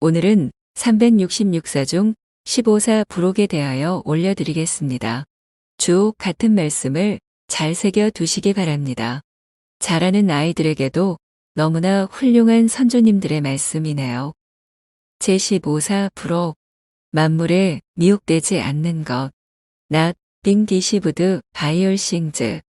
오늘은 366사 중 15사 부록에 대하여 올려드리겠습니다. 주옥 같은 말씀을 잘 새겨 두시기 바랍니다. 잘하는 아이들에게도 너무나 훌륭한 선조님들의 말씀이네요. 제15사 부록 만물에 미혹되지 않는 것 by your things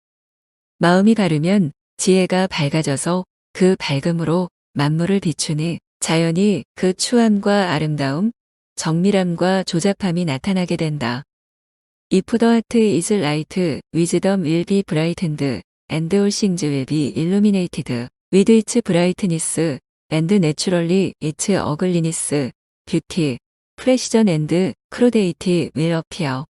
마음이 바르면 지혜가 밝아져서 그 밝음으로 만물을 비추니 자연히 그 추함과 아름다움, 정밀함과 조잡함이 나타나게 된다. If the heart is light, wisdom will be brightened, and all things will be illuminated with its brightness, and naturally its ugliness, beauty, precision and crudity will appear.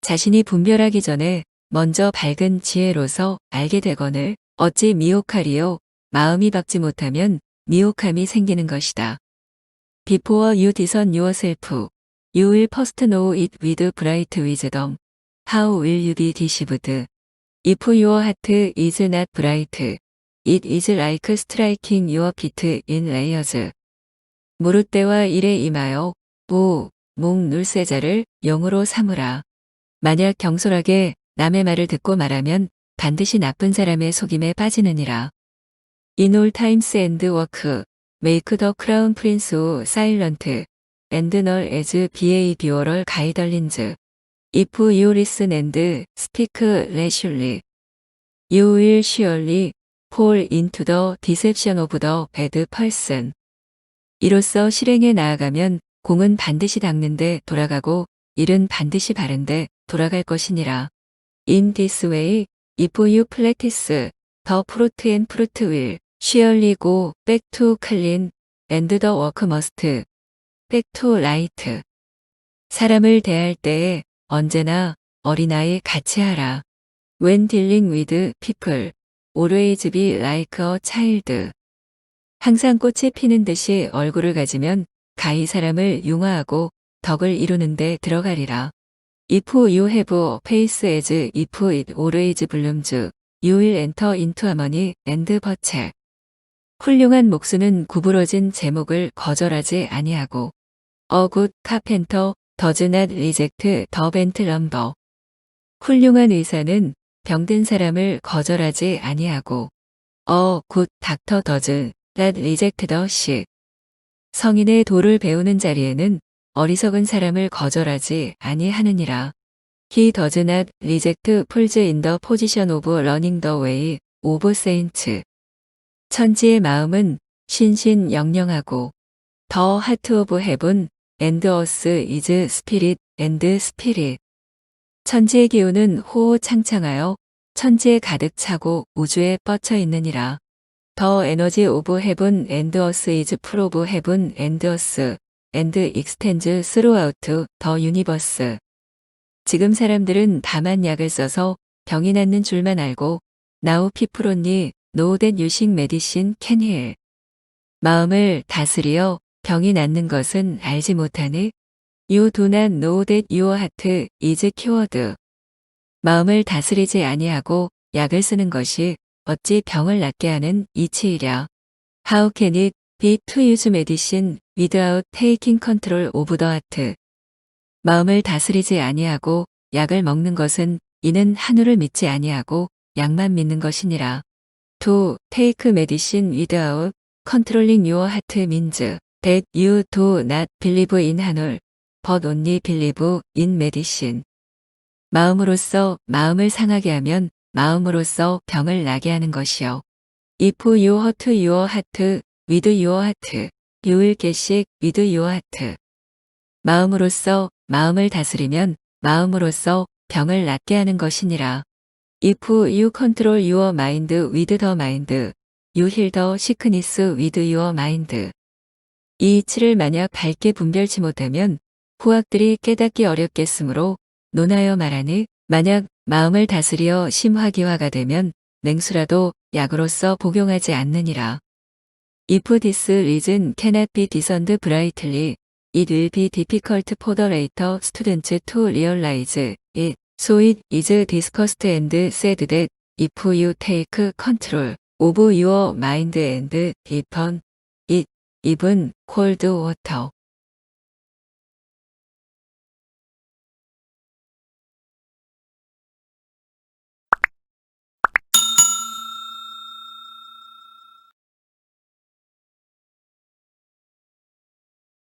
자신이 분별하기 전에 먼저 밝은 지혜로서 알게 되거늘 어찌 미혹하리요 마음이 박지 못하면 미혹함이 생기는 것이다. Before you discern yourself, you will first know it with bright wisdom. How will you be deceived? If your heart is not bright, it is like striking your feet in layers. 무릇 때와 일에 임하여 오, 목 눌세자를 영으로 삼으라. 만약 경솔하게 남의 말을 듣고 말하면 반드시 나쁜 사람의 속임에 빠지느니라. All times and work, make the crown prince silent, and null as behavioral guidelines. If you listen and speak rationally, you will surely fall into the deception of the bad person. 이로써 실행에 나아가면 공은 반드시 닦는데 돌아가고 일은 반드시 바른데 돌아갈 것이니라. In this way, if you practice the fruit and fruit will to clean and the work must back to right. 사람을 대할 때에 언제나 어린아이 같이 하라. When dealing with people, always be like a child. 항상 꽃이 피는 듯이 얼굴을 가지면 가히 사람을 융화하고 덕을 이루는데 들어가리라. If you have face as if it always blooms, you will enter into harmony and virtue. 훌륭한 목수는 구부러진 제목을 거절하지 아니하고 carpenter does not reject the bent lumber. 훌륭한 의사는 병든 사람을 거절하지 아니하고 doctor does not reject the sick. 성인의 도를 배우는 자리에는 어리석은 사람을 거절하지 아니하느니라. He does not reject fools in the position of learning the way of saints. 천지의 마음은 신신영령하고 The heart of heaven and earth is spirit and spirit. 천지의 기운은 호호창창하여 천지에 가득 차고 우주에 뻗쳐 있느니라. The energy of heaven and earth is full of heaven and earth and extends throughout the universe. 지금 사람들은 다만 약을 써서 병이 낫는 줄만 알고 using medicine can heal. 마음을 다스리어 병이 낫는 것은 알지 못하니 not know that your heart is cured. 마음을 다스리지 아니하고 약을 쓰는 것이 어찌 병을 낫게 하는 이치이랴. How can it be to use medicine without taking control of the heart? 마음을 다스리지 아니하고 약을 먹는 것은 이는 한우를 믿지 아니하고 약만 믿는 것이니라. To take medicine without controlling your heart means that you do not believe in 한울, but only believe in medicine. 마음으로써 마음을 상하게 하면 마음으로써 병을 나게 하는 것이요. If you hurt your heart with your heart, you will get sick with your heart. 마음으로써 마음을 다스리면 마음으로써 병을 낫게 하는 것이니라. If you control your mind with the mind, you heal the sickness with your mind. 이 이치를 만약 밝게 분별치 못하면 후학들이 깨닫기 어렵겠으므로 논하여 말하니 만약 마음을 다스려 심화기화가 되면 맹수라도 약으로서 복용하지 않느니라. If this reason cannot be discerned brightly, it will be difficult for the later students to realize it. So it is discussed and said that if you take control of your mind and deepen it, 입은 콜드 워터.